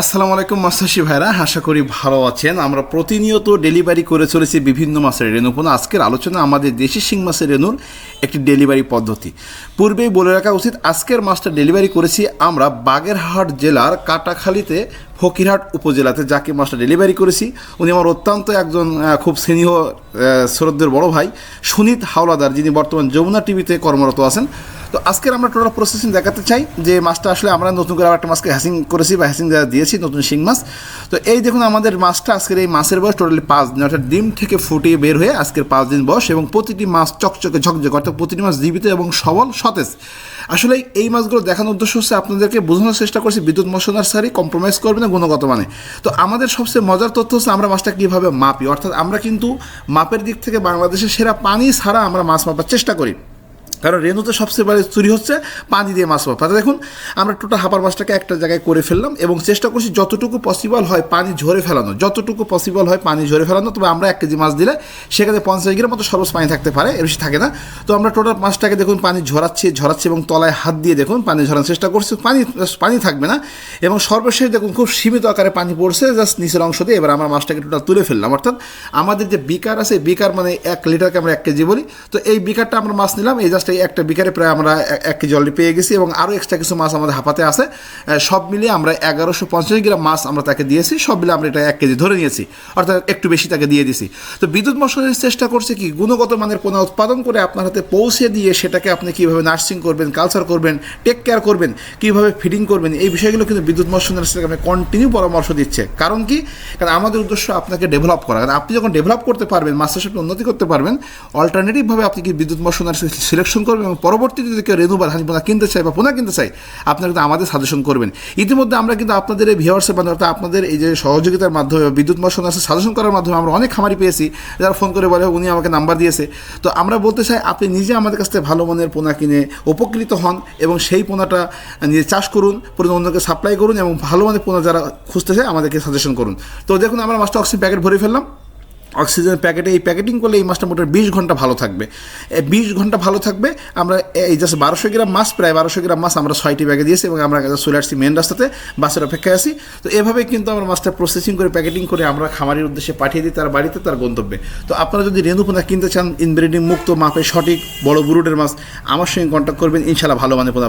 আসসালামু আলাইকুম মাসাশি ভাইরা। আশা করি ভালো আছেন। আমরা প্রতিনিয়ত ডেলিভারি করে চলেছি বিভিন্ন মাছের রেণুপনা আজকের আলোচনা আমাদের দেশি শিং মাছের রেণুর একটি ডেলিভারি পদ্ধতি। পূর্বেই বলে রাখা উচিত, আজকের মাছটা ডেলিভারি করেছি আমরা বাগেরহাট জেলার কাটাখালীতে, ফকিরহাট উপজেলাতে, যাকে মাছটা ডেলিভারি করেছি। উনি আমার অত্যন্ত একজন খুব স্নেহ শ্রদ্ধের বড় ভাই, সুনীত হাওলাদার, যিনি বর্তমান যমুনা টিভিতে কর্মরত আছেন। তো আজকের আমরা টোটাল প্রসেসিং দেখাতে চাই যে মাছটা আসলে আমরা নতুন করে একটা মাছকে হ্যাসিং করেছি বা হ্যাসিং দিয়েছি, নতুন শিং মাছ। তো এই দেখুন আমাদের মাছটা আজকের এই মাছের বয়স টোটালি পাঁচ দিন, অর্থাৎ ডিম থেকে ফুটিয়ে বের হয়ে আজকের পাঁচ দিন বয়স এবং প্রতিটি মাছ চকচকে ঝকঝকে, অর্থাৎ প্রতিটি মাছ জীবিত এবং সবল, সতেজ। আসলে এই মাছগুলো দেখানোর উদ্দেশ্য হচ্ছে আপনাদেরকে বোঝানোর চেষ্টা করছি, বিদ্যুৎ মশলার সারি কম্প্রোমাইজ করবে না গুণগত মানে। তো আমাদের সবচেয়ে মজার তথ্য হচ্ছে আমরা মাছটা কীভাবে মাপি, অর্থাৎ আমরা কিন্তু মাপের দিক থেকে বাংলাদেশের সেরা পানি ছাড়া আমরা মাছ মাপার চেষ্টা করি। কারণ রেণুতে সবচেয়ে বড় চুরি হচ্ছে পানি দিয়ে মাছ তাতে দেখুন, আমরা টোটাল হাপার মাছটাকে একটা জায়গায় করে ফেললাম এবং চেষ্টা করছি যতটুকু পসিবল হয় পানি ঝরে ফেলানো যতটুকু পসিবল হয় পানি ঝরে ফেলানো তবে আমরা এক কেজি মাছ দিলে সেখানে পঞ্চাশ গ্রাম মতো সর্বোচ্চ পানি থাকতে পারে বেশি থাকে না। তো আমরা টোটাল মাছটাকে দেখুন, পানি ঝরাচ্ছি ঝরাচ্ছি এবং তলায় হাত দিয়ে দেখুন, পানি ঝরানোর চেষ্টা করছি। পানি পানি থাকবে না এবং সর্বশেষ দেখুন, খুব সীমিত আকারে পানি পড়ছে জাস্ট নিচের অংশ দিয়ে। এবার আমরা মাছটাকে টোটাল তুলে ফেললাম। অর্থাৎ আমাদের যে বিকার আছে, বিকার মানে এক লিটারকে আমরা এক কেজি বলি। তো এই বিকারটা আমরা মাছ নিলাম, এই জাস্ট এই একটা বিকারে প্রায় আমরা এক কেজি অলরেডি পেয়ে গেছি এবং আরও এক্সট্রা কিছু মাছ আমাদের হাঁপাতে আছে। সব মিলিয়ে আমরা এগারোশো পঞ্চাশ গ্রাম মাছ আমরা তাকে দিয়েছি। সব মিলে আমরা এটা এক কেজি ধরে নিয়েছি। অর্থাৎ একটু বেশি তাকে দিয়ে দিছি। তো বিদ্যুৎ মশলার চেষ্টা করছে কি, গুণগত মানের পণ্য উৎপাদন করে আপনার হাতে পৌঁছে দিয়ে সেটাকে আপনি কীভাবে নার্সিং করবেন কালচার করবেন টেক কেয়ার করবেন, কীভাবে ফিডিং করবেন, এই বিষয়গুলো কিন্তু বিদ্যুৎ মশলার থেকে কন্টিনিউ পরামর্শ দিচ্ছে। কারণ কি? কারণ আমাদের উদ্দেশ্য আপনাকে ডেভেলপ করা। কারণ আপনি যখন ডেভেলপ করতে পারবেন মাস্টার উন্নতি করতে পারবেন অল্টারনেটিভভাবে আপনি কি বিদ্যুৎ মশলার সিলেকশন করবেন এবং পরবর্তীতে যদি কেউ রেনু বা পোনা কিনতে চায় বা পোনা কিনতে চায়, আপনারা কিন্তু আমাদের সাজেশন করবেন। ইতিমধ্যে আমরা কিন্তু আপনাদের এই ভিওয়ার্সের মাধ্যমে, অর্থাৎ আপনাদের এই যে সহযোগিতার মাধ্যমে বিদ্যুৎ মশলার সাজেশন করার মাধ্যমে আমরা অনেক খামারি পেয়েছি, যারা ফোন করে বলে, উনি আমাকে নাম্বার দিয়েছে। তো আমরা বলতে চাই, আপনি নিজে আমাদের কাছ থেকে ভালো মানের পোনা কিনে উপকৃত হন এবং সেই পোনাটা নিজে চাষ করুন পরে অন্যকে সাপ্লাই করুন এবং ভালো মানের পোনা যারা খুঁজতে চায়, আমাদেরকে সাজেশন করুন। তো দেখুন, আমরা মাস্টার অক্সিজেন প্যাকেট ভরে ফেললাম। অক্সিজেন প্যাকেটে, এই প্যাকেটিং করলে এই মাছটা মোটামুটি বিশ ঘণ্টা ভালো থাকবে বিশ ঘণ্টা ভালো থাকবে, আমরা এই জাস্ট বারোশো গ্রাম মাছ, প্রায় বারোশো গ্রাম মাছ আমরা ছয়টি ব্যাগে দিয়েছি এবং আমরা চলে আসছি মেন রাস্তাতে, বাসের অপেক্ষায় আছি তো এভাবেই কিন্তু আমরা মাছটা প্রসেসিং করে প্যাকেটিং করে আমরা খামারের উদ্দেশ্যে পাঠিয়ে দিই, তার বাড়িতে, তার গন্তব্যে তো আপনারা যদি রেণুপোনা কিনতে চান ইনব্রিডিং মুক্ত মাপে সঠিক বড় বুরুটের মাছ, আমার সঙ্গে কন্ট্যাক্ট করবেন ইনশাল্লাহ ভালো মানে পোনা।